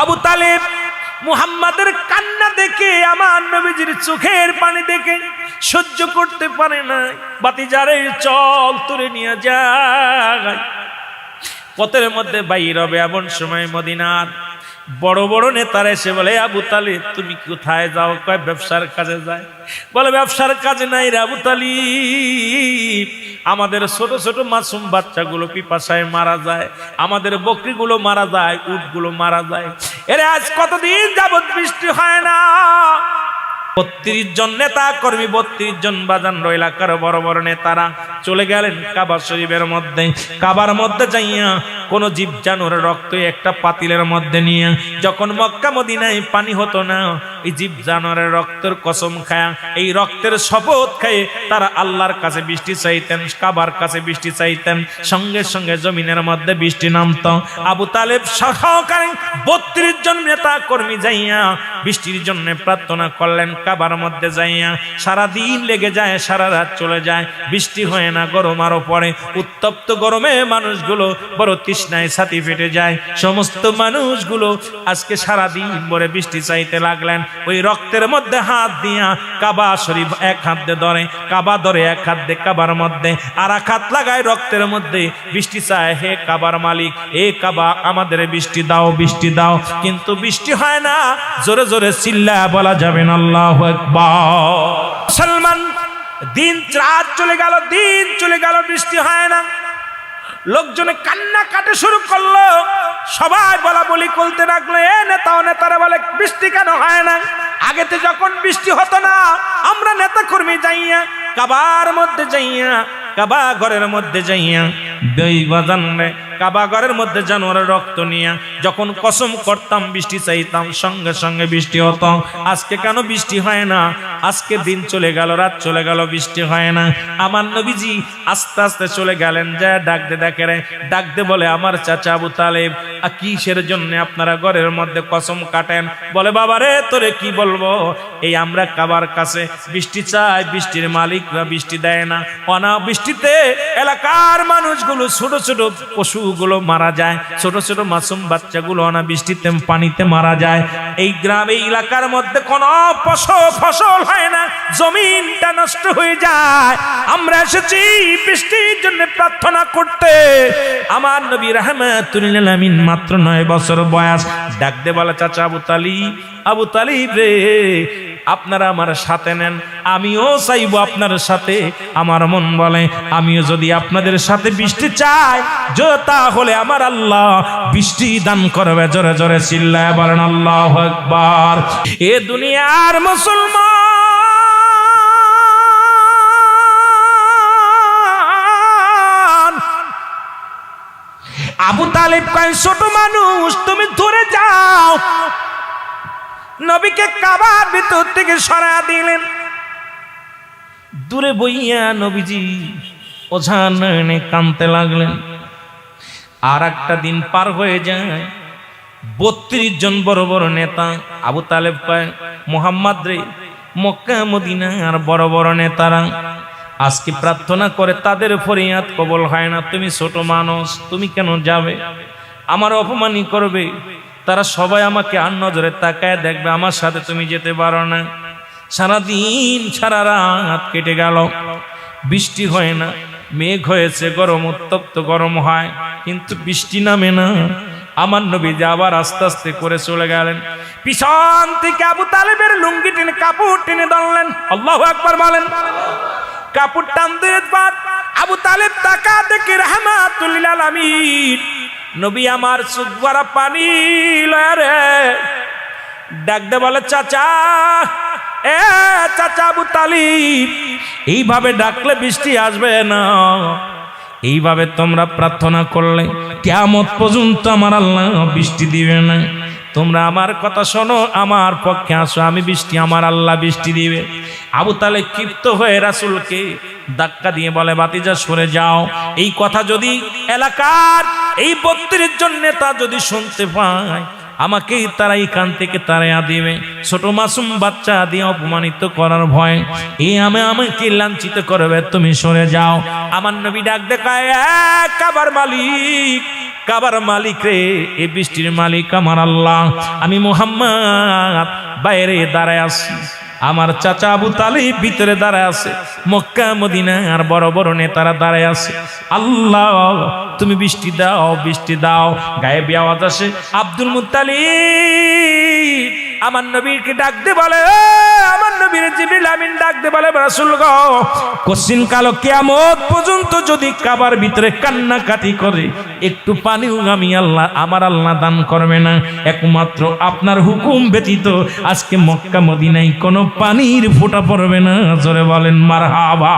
আবু তালেব মুহাম্মাদের কান্না দেখে, আমার নবীজির চোখের পানি দেখে সহ্য করতে পারে না বাতি যারে চল তুলে নিয়ে যায়। পথের মধ্যে বাইর হবে এমন সময় মদিনার বড় বড় নেতারা এসে বলে, আবু তালিব, তুমি কোথায় যাও? কয়, ব্যবসার কাজে যায় বলে, ব্যবসার কাজে নাই রে আবু তালিব। আমাদের ছোট ছোট মাসুম বাচ্চাগুলো পিপাসায় মারা যায়। আমাদের বকরিগুলো মারা যায়, উটগুলো মারা যায়। এরে আজ কতদিন যাবৎ বৃষ্টি হয় না? বত্রিশ জন নেতা কর্মী বত্রিশ জন বাজান এলাকার বড় বড় নেতারা। চলে গেলেন কাবা শরীফের মধ্যে। কাবার মধ্যে যাইয়া কোন জীব জানোর রক্ত একটা পাতিলের মধ্যে নিয়ে, যখন মক্কা মদিনায় পানি হতো না জীব জানোয়ারের রক্তের কসম খায়া, এই রক্তের শপথ খায়ে তারা আল্লাহর কাছে বৃষ্টি চাইতেন, কাবার কাছে বৃষ্টি চাইতেন, সঙ্গে সঙ্গে জমিনের মধ্যে বৃষ্টি নামত। আবু তালেব সহকারে বত্রিশ জন নেতা কর্মী যাইয়া বৃষ্টির জন্য প্রার্থনা করলেন, কাবার মধ্যে যাইয়া সারা দিন লেগে যায়, সারা রাত চলে যায়, বৃষ্টি হয় না, গরম আরও পড়ে। উত্তপ্ত গরমে মানুষগুলো বড় তৃষ্ণায় ছাতি ফেটে যায়। সমস্ত মানুষগুলো আজকে সারা দিন ভরে বৃষ্টি চাইতে লাগলেন ওই রক্তের মধ্যে হাত দিয়া কাবা শরীফ এক হাত দিয়ে ধরে, কাবা ধরে এক হাত দিয়ে কাবার মধ্যে, আর এক হাত লাগায় রক্তের মধ্যে। বৃষ্টি চায়, হে কাবার মালিক, এ কাবা আমাদের বৃষ্টি দাও বৃষ্টি দাও। কিন্তু বৃষ্টি হয় না, জোরে জোরে চিল্লা বলা যাবে না, আল্লাহ সলমান দিন রাত চলে গেল, দিন চলে গেল, বৃষ্টি হয় না। লোকজনে কান্না কাটে শুরু করল। সবাই বলা বলি করতে রাখল এ নেতা ও নেতারা বলে, বৃষ্টি কেন হয় না? আগেতে যখন বৃষ্টি হতো না, আমরা নেতা কর্মী যাইয়া, কাবার মধ্যে যাইয়া, কাবা ঘরের মধ্যে যাইয়া, দই বাজান রে কাবা ঘরের মধ্যে জানোয়ারের রক্ত নিয়ে যখন কসম করতাম, বৃষ্টি চাইতাম, সঙ্গে সঙ্গে বৃষ্টি হতো। আজকে কেন বৃষ্টি হয় না? আজকে দিন চলে গেল, রাত চলে গেল, বৃষ্টি হয় না। আমার নবীজি আস্তে আস্তে চলে গেলেন, যা ডাকতে ডাকে রে ডাক দে বলে, আমার চাচা আবু তালেব কিসের জন্য আপনারা ঘরের মধ্যে কসম কাটেন? বলে, বাবা রে, তোরে কি বলব? এই আমরা কাবার কাছে বৃষ্টি চাই, বৃষ্টির মালিকরা বৃষ্টি দেয় না। অনা বৃষ্টিতে এলাকার মানুষগুলো ছোট ছোট পশুগুলো মারা যায়, ছোট ছোট মাসুম বাচ্চাগুলো অনা বৃষ্টিতে পানিতে মারা যায়। এই গ্রামে এলাকার মধ্যে কোন ফসল ফসল হয় না, জমিনটা নষ্ট হয়ে যায়। আমরা এসেছি বৃষ্টির জন্য প্রার্থনা করতে। আমার নবী রহমাতুল্লাহ আমিন মাত্র নয় বছর বয়স। ডাক দে বলে, চাচা আবু তালিব আবু তালিব রে। আপনারা আমার সাথে নেন, আমিও চাইব আপনার সাথে। আমার মন বলে, আমিও যদি আপনাদের সাথে বৃষ্টি চাই তাহলে আমার আল্লাহ বৃষ্টি দান করবে। জোরে জোরে চিল্লায় বলেন, আল্লাহ একবার এ দুনিয়ার মুসলমান, আবু তালিব কয়, ছোট মানুষ, তুমি ধরে যাও। নবীকে কাবার ভিতর থেকে সরা দিলেন। দূরে বইয়া নবীজি নয়নে কানতে লাগলেন। আর একটা দিন পার হয়ে যায়। বত্রিশ জন বড় বড় নেতা, আবু তালেব কয়, মোহাম্মদ রে, মক্কা মদিনা আর বড় বড় নেতারা, আজকে প্রার্থনা করে তাদের ফরিয়াদ কবল হয় না। তুমি ছোট মানুষ, তুমি কেন যাবে? আমার অপমানই করবে। তারা সবাই আমাকে আর নজরে তাকায় দেখবে, আমার সাথে তুমি যেতে পারো না। সারাদিন সারা রাত কেটে গেল। বৃষ্টি হয় না, মেঘ হয়েছে, গরম উত্তপ্ত গরম হয়, কিন্তু বৃষ্টি নামে না। আমার নবী যে আবার আস্তে আস্তে করে চলে গেলেন। পিছন থেকে আবু তালেবের লুঙ্গি টেনে, কাপড় টেনে ধরলেন। আল্লাহ একবার বলেন, কাপড় টান দিয়ে আবু তালেব তাকা দেখে রহমাতুল্লিল আলামিন। নবী আমার ভরা পানি লয় রে। ডাক দে বলে, চাচা, এ চাচা আবু তালিব, এইভাবে ডাকলে বৃষ্টি আসবে না। এইভাবে তোমরা প্রার্থনা করলে কেমত পর্যন্ত আমার আল্লাহ বৃষ্টি দিবে না। তোমরা আমার কথা শোনো, আমার পক্ষে আসো, আমি বৃষ্টি, আমার আল্লাহ বৃষ্টি দিবে। আবু তালে ক্ষিপ্ত হয়ে রাসুলকে ধাক্কা দিয়ে বলে বাতিজা সরে যাও। এই কথা যদি এলাকার এই বত্রিশ জন নেতা যদি শুনতে পায় আমাকেই তারা এখান থেকে তারা দিবে। ছোট মাসুম বাচ্চা দিয়ে অপমানিত করার ভয়। এই আমি আমাকে লাঞ্ছিত করবে তুমি সরে যাও। আমার নবী ডাক দেখায় "এ, কাবার মালিক কাবার মালিক রে এ বৃষ্টির মালিক আমার আল্লাহ। আমি মোহাম্মদ বাইরে দাঁড়ায় আছি। আমার চাচা আবু তালিব ভিতরে দাঁড়ায় আছে মক্কা মদিনা আর বড় বড় নেতারা দাঁড়ায় আছে। আল্লাহ তুমি বৃষ্টি দাও বৃষ্টি দাও। গায়ে আওয়াজ আসে আব্দুল মুতালিব আমার নবীরকে ডাকতে বলে "এ, আমার নবীর জিবিল আমিন ডাকতে রাসূল কিয়ামত পর্যন্ত যদি কাবার ভিতরে কান্নাকাটি করে, একটু পানিও আমি আল্লাহ, আমার আল্লাহ দান করবে না। একমাত্র আপনার হুকুম ব্যতীত আজকে মক্কা মদিনায় কোনো পানির ফোঁটা পড়বে না। জোরে বলেন, মারহাবা।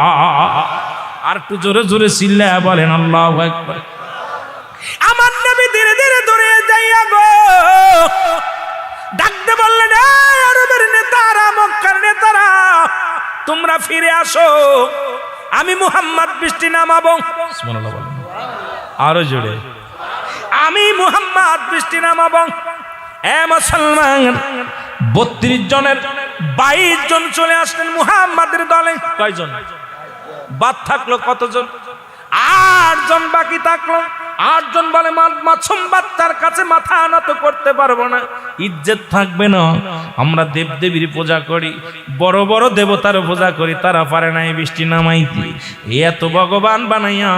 আর একটু জোরে জোরে চিল্লা বলেন, আল্লাহ আমার নবী ধীরে ধীরে দূরে যাইয়া গো, ডাকতে বললেন তোমরা ফিরে আসো। আমি মুহাম্মদ বৃষ্টি নামাবো। আরও জোরে। আমি মুহাম্মদ বৃষ্টি নামাবো। এ মুসলমান বত্রিশ জনের বাইশ জন চলে আসলেন মুহাম্মাদের দলে। কয়জন? বাদ থাকল কতজন? আটজন বাকি থাকল। আটজন বলে মাসুম বাচ্চার কাছে মাথা আনত করতে পারব না। ইজ্জত থাকবে না। আমরা দেবদেবীর পূজা করি, বড় বড় দেবতার পূজা করি, তারা পারে না এই বৃষ্টি নামাইতে। এত ভগবান বানাইয়া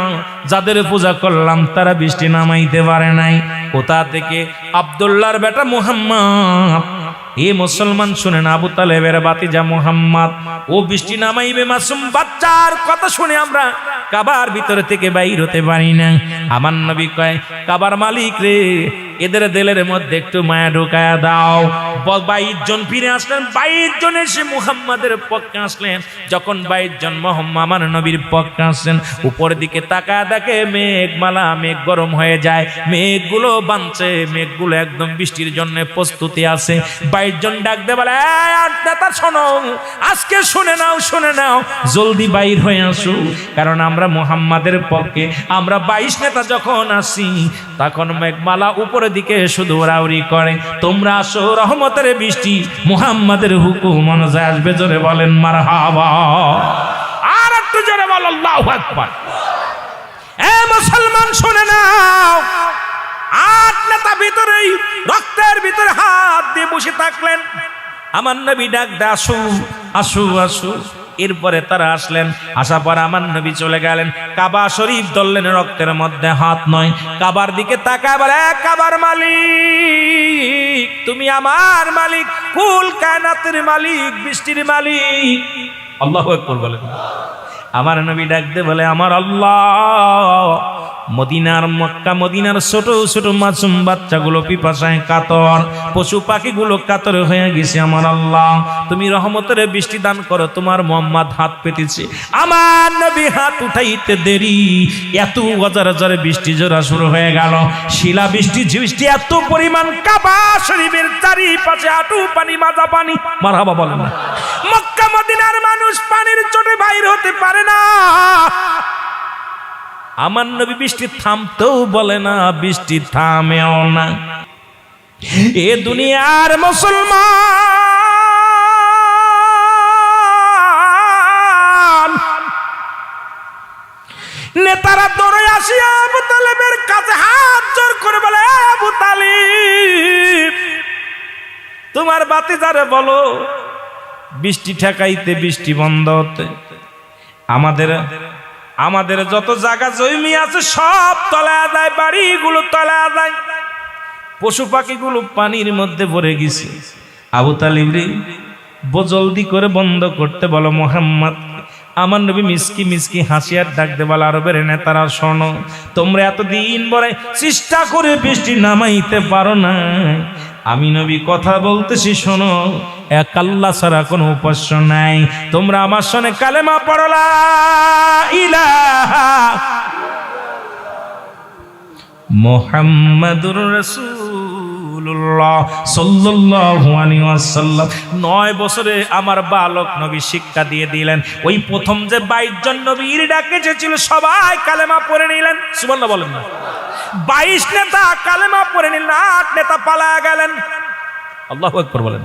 যাদের পূজা করলাম, তারা বৃষ্টি নামাইতে পারে নাই। কোথা থেকে? আব্দুল্লাহর বেটা মুহাম্মদ। এ মুসলমান শুনেন, আবু তালেবের বাতিজা মোহাম্মদ। ও বৃষ্টি নামাইবে মাসুম বাচ্চার কথা শুনে আমরা কাবার ভিতরে থেকে বাইর হতে পারি না। আমার নবী কয় কাবার মালিক রে এদের দিলের মধ্যে একটু মায়া ঢোকায়া দাও। বাইশ জন ফিরে আসলেন, বাইশ জন এসে মুহাম্মাদের পক্ষে আসলেন। যখন বাইশ জন মোহাম্মদ আমার নবীর পক্ষে আসলেন, উপরের দিকে তাকায় দেখে মেঘমালা, মেঘ গরম হয়ে যায়। মেঘগুলো বানছে, মেঘগুলো একদম বৃষ্টির জন্য প্রস্তুতি আছে। বাইশ জন ডাক দে বলে, "এই আট নেতা শোনো, আজকে শুনে নাও শুনে নাও, জলদি বাইর হয়ে আসো। কারণ আমরা মোহাম্মদের পক্ষে, আমরা বাইশ নেতা যখন আসি, তখন মেঘমালা উপরের দিকে শুধু রাউরি করে। তোমরা আসো রহমতের বৃষ্টি, মুহাম্মাদের হুকুম অনুযায়ী আসবে, জোরে বলেন মার আর একটু জোরে বল, আল্লাহ আকবার। এ মুসলমান, শুনে নাও। আট নেতা ভিতরেই রক্তের ভিতরে হাত দিয়ে বসে থাকলেন। আমার নবী ডাক আসু আসু আসু। এরপরে তারা আসলেন। আসার পর আমার নবী চলে গেলেন। কাবা শরীফ ধরলেন রক্তের মধ্যে, হাত নয়। কাবার দিকে তাকায় বলে কাবার মালিক, তুমি আমার মালিক, ফুল কায়নাতের মালিক, বৃষ্টির মালিক। আল্লাহ একবার বলেন। আমার নবী ডাকতে বলে, আমার আল্লাহ মদিনার মক্কা, মদিনার ছোট ছোট মাসুম বাচ্চাগুলো পিপাসায় কাতর, পশু পাখিগুলো কাতর হয়ে গেছে আমার আল্লাহ। তুমি রহমতের বৃষ্টি দান করো, তোমার মোহাম্মদ হাত পেতেছে। আমার নবী হাত উঠাইতে দেরি, এত গজার জরে বৃষ্টি জোড়া শুরু হয়ে গেল। শিলা বৃষ্টি বৃষ্টি এত পরিমাণ কাবা শরীফের চারিপাশে আটু পানি, মাজা পানি। মারহাবা বলেন না। মক্কা, মদিনার মানুষ পানির চোটে বাইর হতে পারে না। আমার নবী বৃষ্টি থামতেও বলে না, বৃষ্টি থামেও না। এ দুনিয়ার মুসলমান। নেতারা দৌড়ে আসিয়া আবু তালেবের কাছে হাত জোর করে বলে, "এ আবু তালিব, তোমার বাতি যারে বলো, বৃষ্টি ঠেকাইতে বৃষ্টি বন্ধ হতে। আমাদের আমাদের যত জায়গা জমি আছে, সব তলা যায় বাড়িগুলো তলা যায় পশু পাখিগুলো পানির মধ্যে পড়ে গেছে। আবু তালিব রে ব- জলদি করে বন্ধ করতে বলো মোহাম্মদ। আমার নবী মিসকি মিসকি হাসিয়ার ডাকতে বলো আরবের নেতারা শোনো। তোমরা এতদিন বলে চেষ্টা করে বৃষ্টি নামাইতে পারো না আমি নবী কথা বলতেছি, শোনো। এক আল্লাহ ছাড়া কোনো উপাস্য নাই। তোমরা আমার সনে কালেমা পড়লা ইলাহা মোহাম্মদুর রাসূলুল্লাহ সাল্লাল্লাহু নয় বছরে আমার বালক নবী শিক্ষা দিয়ে দিলেন। ওই প্রথম যে 22 জন নবীর ডাকে ছিল সবাই কালেমা পড়ে নিলেন। সুবহানাল্লাহ বলেন না। 22 নেতা কালেমা পড়ে নিলেন, আট নেতা পালা গেলেন। আল্লাহু আকবার বলেন।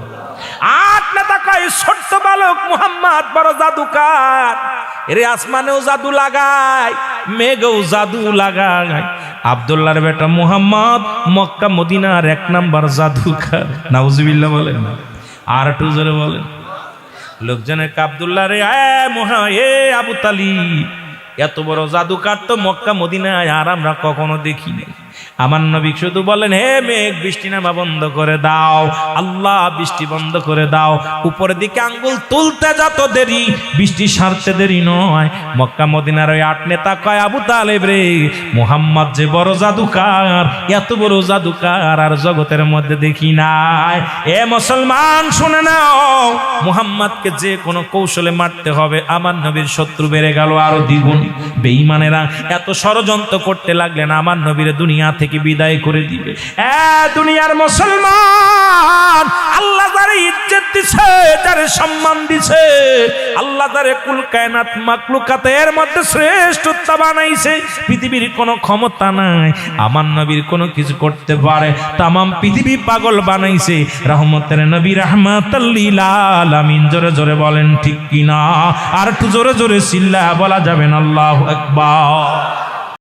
আট নেতা ছোট্ট বালক মুহাম্মদ, বড় জাদুকার। এরে আসমানেও জাদু লাগায়, মেঘেও জাদু লাগায়। আবদুল্লাহর বেটা মোহাম্মদ মক্কা, মদিনার এক নাম্বার জাদুকার। নাউজুবিল্লাহ বলেন। আর একটু জোরে বলেন। লোকজনের আবদুল্লাহ রে মহা, এ আবু তালিব, এত বড় জাদুকার তো মক্কা, মদিনায় আর আমরা কখনো দেখিনি। আমার নবী শুধু বলেন, হে মেঘ, বৃষ্টি নামা বন্ধ করে দাও। আল্লাহ, বৃষ্টি বন্ধ করে দাও। উপরের দিকে আঙ্গুল তুলতে যত দেরি, বৃষ্টি সারতে দেরি নয়। মক্কা, মদিনার ওই আট নেতা কয়, আবু তালেব রে, মোহাম্মদ যে বড় জাদুকার, এত বড় জাদুকার আর জগতের মধ্যে দেখি নাই। এ মুসলমান, শুনে নাও, মুহাম্মদকে যে কোনো কৌশলে মারতে হবে। আমার নবীর শত্রু বেড়ে গেল আরও দ্বিগুণ। বেঈমানেরা এত ষড়যন্ত্র করতে লাগলেন, আমার নবীর দুনিয়া থেকে বিদায় করে দিবে। দুনিয়ার মুসলমান, আল্লাহ যারে ইজ্জত দিছে, যারে সম্মান দিছে, আল্লাহ যারে কুল কায়নাত মাকলুকাতের মধ্যে শ্রেষ্ঠত্ব বানাইছে, পৃথিবীর কোনো ক্ষমতা নাই, আমার নবীর কোনো কিছু করতে পারে, তামাম পৃথিবী পাগল বানাইছে। রহমতের নবী রহমাতাল্লিল আলামিন, জোরে জোরে বলেন, ঠিক কিনা? আর একটু জোরে জোরে সিল্লা বলা যাবে না, আল্লাহু আকবার।